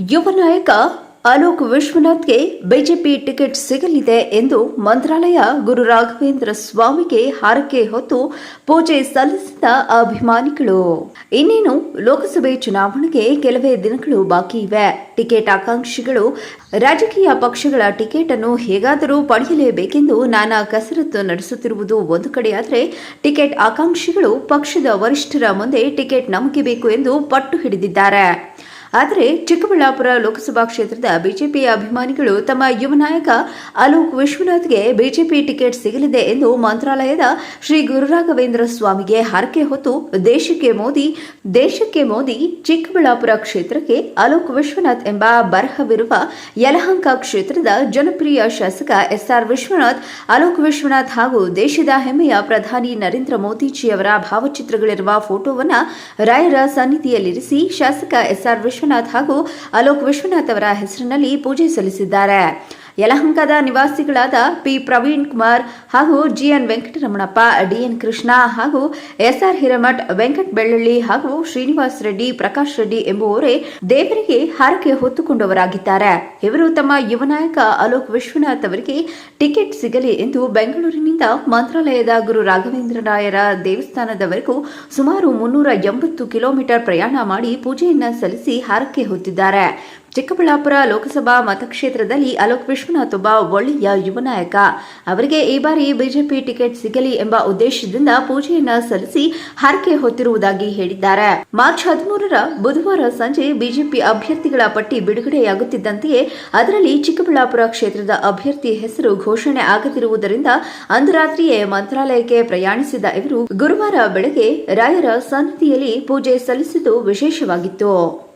ಯುವ ನಾಯಕ Alok ವಿಶ್ವನಾಥ್ಗೆ BJP ticket ಸಿಗಲಿದೆ ಎಂದು ಮಂತ್ರಾಲಯ ಗುರು ರಾಘವೇಂದ್ರ ಸ್ವಾಮಿಗೆ ಹಾರಕೆ ಹೊತ್ತು ಪೂಜೆ ಸಲ್ಲಿಸಿದ ಅಭಿಮಾನಿಗಳು. ಇನ್ನೇನು, ಲೋಕಸಭೆ ಚುನಾವಣೆಗೆ ಕೆಲವೇ ದಿನಗಳು ಬಾಕಿ ಇವೆ. ಟಿಕೆಟ್ ಆಕಾಂಕ್ಷಿಗಳು ರಾಜಕೀಯ ಪಕ್ಷಗಳ ಟಿಕೆಟ್ ಅನ್ನು ಹೇಗಾದರೂ ಪಡೆಯಲೇಬೇಕೆಂದು ನಾನಾ ಕಸರತ್ತು ನಡೆಸುತ್ತಿರುವುದು ಒಂದು ಕಡೆಯಾದರೆ ಟಿಕೆಟ್ ಆಕಾಂಕ್ಷಿಗಳು ಪಕ್ಷದ ವರಿಷ್ಠರ ಮುಂದೆ ಟಿಕೆಟ್ ನಮಗೆ ಬೇಕು ಎಂದು ಪಟ್ಟು ಹಿಡಿದಿದ್ದಾರೆ. ಆದರೆ ಚಿಕ್ಕಬಳ್ಳಾಪುರ ಲೋಕಸಭಾ ಕ್ಷೇತ್ರದ ಬಿಜೆಪಿ ಅಭಿಮಾನಿಗಳು ತಮ್ಮ ಯುವ ನಾಯಕ ಅಲೋಕ್ ವಿಶ್ವನಾಥ್ಗೆ ಬಿಜೆಪಿ ಟಿಕೆಟ್ ಸಿಗಲಿದೆ ಎಂದು ಮಂತ್ರಾಲಯದ ಶ್ರೀ ಗುರುರಾಘವೇಂದ್ರ ಸ್ವಾಮಿಗೆ ಹರಕೆ ಹೊತ್ತು ದೇಶಕ್ಕೆ ಮೋದಿ ದೇಶಕ್ಕೆ ಮೋದಿ, ಚಿಕ್ಕಬಳ್ಳಾಪುರ ಕ್ಷೇತ್ರಕ್ಕೆ ಅಲೋಕ್ ವಿಶ್ವನಾಥ್ ಎಂಬ ಬರಹವಿರುವ ಯಲಹಂಕ ಕ್ಷೇತ್ರದ ಜನಪ್ರಿಯ ಶಾಸಕ ಎಸ್ಆರ್ ವಿಶ್ವನಾಥ್, ಅಲೋಕ್ ವಿಶ್ವನಾಥ್ ಹಾಗೂ ದೇಶದ ಹೆಮ್ಮೆಯ ಪ್ರಧಾನಿ ನರೇಂದ್ರ ಮೋದಿಜಿಯವರ ಭಾವಚಿತ್ರಗಳಿರುವ ಫೋಟೋವನ್ನು ರಾಯರ ಸನ್ನಿಧಿಯಲ್ಲಿರಿಸಿ ಶಾಸಕ ಎಸ್ಆರ್ ವಿಶ್ವನಾಥ್ ಹಾಗೂ ಅಲೋಕ್ ವಿಶ್ವನಾಥ್ ಅವರ ಹೆಸರಿನಲ್ಲಿ ಪೂಜೆ ಸಲ್ಲಿಸಿದ್ದಾರೆ. ಯಲಹಂಕದ ನಿವಾಸಿಗಳಾದ ಪಿ. ಪ್ರವೀಣ್ ಕುಮಾರ್ ಹಾಗೂ ಜಿಎನ್ ವೆಂಕಟರಮಣಪ್ಪ ಡಿಎನ್ ಕೃಷ್ಣ ಹಾಗೂ ಎಸ್ಆರ್ ಹಿರಮಠ್, ವೆಂಕಟ್ ಬೆಳ್ಳಳ್ಳಿ ಹಾಗೂ ಶ್ರೀನಿವಾಸ್ ರೆಡ್ಡಿ, ಪ್ರಕಾಶ್ ರೆಡ್ಡಿ ಎಂಬುವವರೇ ದೇವರಿಗೆ ಹಾರಕೆ ಹೊತ್ತುಕೊಂಡವರಾಗಿದ್ದಾರೆ. ಇವರು ತಮ್ಮ ಯುವ ನಾಯಕ ಅಲೋಕ್ ವಿಶ್ವನಾಥ್ ಅವರಿಗೆ ಟಿಕೆಟ್ ಸಿಗಲಿ ಎಂದು ಬೆಂಗಳೂರಿನಿಂದ ಮಂತ್ರಾಲಯದ ಗುರು ರಾಘವೇಂದ್ರ ರಾಯರ ದೇವಸ್ಥಾನದವರೆಗೂ ಸುಮಾರು ಮುನ್ನೂರ ಎಂಬತ್ತು ಕಿಲೋಮೀಟರ್ ಪ್ರಯಾಣ ಮಾಡಿ ಪೂಜೆಯನ್ನ ಸಲ್ಲಿಸಿ ಹಾರಕ್ಕೆ ಹೊತ್ತಿದ್ದಾರೆ. ಚಿಕ್ಕಬಳ್ಳಾಪುರ ಲೋಕಸಭಾ ಮತಕ್ಷೇತ್ರದಲ್ಲಿ ಅಲೋಕ್ ವಿಶ್ವನಾಥ್ ಒಬ್ಬ ಒಳ್ಳೆಯ ಯುವ ನಾಯಕ. ಅವರಿಗೆ ಈ ಬಾರಿ ಬಿಜೆಪಿ ಟಿಕೆಟ್ ಸಿಗಲಿ ಎಂಬ ಉದ್ದೇಶದಿಂದ ಪೂಜೆಯನ್ನು ಸಲ್ಲಿಸಿ ಹರಕೆ ಹೊತ್ತಿರುವುದಾಗಿ ಹೇಳಿದ್ದಾರೆ. ಮಾರ್ಚ್ ಹದಿಮೂರರ ಬುಧವಾರ ಸಂಜೆ ಬಿಜೆಪಿ ಅಭ್ಯರ್ಥಿಗಳ ಪಟ್ಟಿ ಬಿಡುಗಡೆಯಾಗುತ್ತಿದ್ದಂತೆಯೇ ಅದರಲ್ಲಿ ಚಿಕ್ಕಬಳ್ಳಾಪುರ ಕ್ಷೇತ್ರದ ಅಭ್ಯರ್ಥಿ ಹೆಸರು ಘೋಷಣೆ ಆಗದಿರುವುದರಿಂದ ಅಂದು ಮಂತ್ರಾಲಯಕ್ಕೆ ಪ್ರಯಾಣಿಸಿದ ಇವರು ಗುರುವಾರ ಬೆಳಗ್ಗೆ ರಾಯರ ಸನ್ನಿಧಿಯಲ್ಲಿ ಪೂಜೆ ಸಲ್ಲಿಸಿದ್ದು ವಿಶೇಷವಾಗಿತ್ತು.